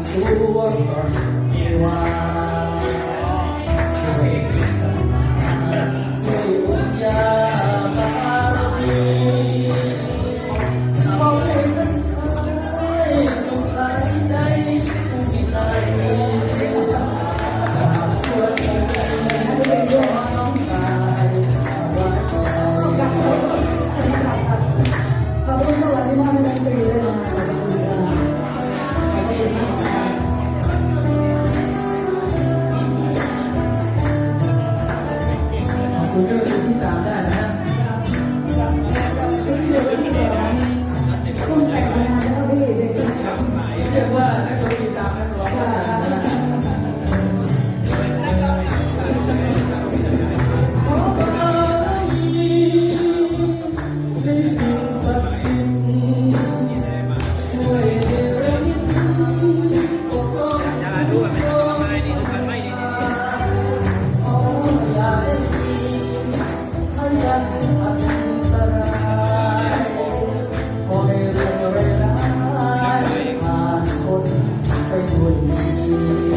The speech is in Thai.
무엇 이와 세상에 그리스도 คุณก็เป็นที่ตามได้นะต้องแต่งงานแล้วพี่เรียกว่านักดนตรีตามนักร้องนะอไปในสิ่งศักดิ์สิทธิ์ you.